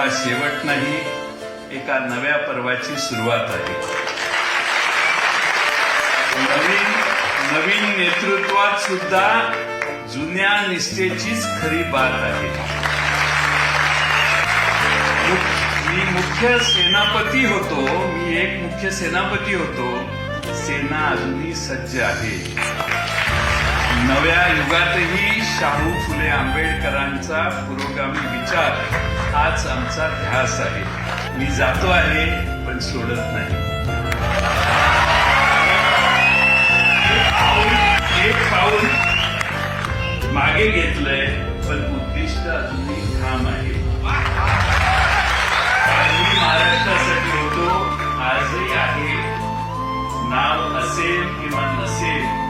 हा शेवट नाही एका नव्या पर्वाची सुरुवात आहे. नवीन नवीन नेतृत्वात सुद्धा जुन्या निष्ठेचीच खरी बात आहे. मी मुख्य सेनापती होतो मी एक मुख्य सेनापती होतो. सेना अजूनही सज्ज आहे. नव्या युगातही शाहू फुले आंबेडकरांचा पुरोगामी विचार हाच आमचा ध्यास आहे. मी जातो आहे पण सोडत नाही. एक पाऊल मागे घेतलंय पण उद्दिष्ट अजूनही ठाम आहे. महाराष्ट्रासाठी होतो आजही आहे. नाव असेल किंवा नसेल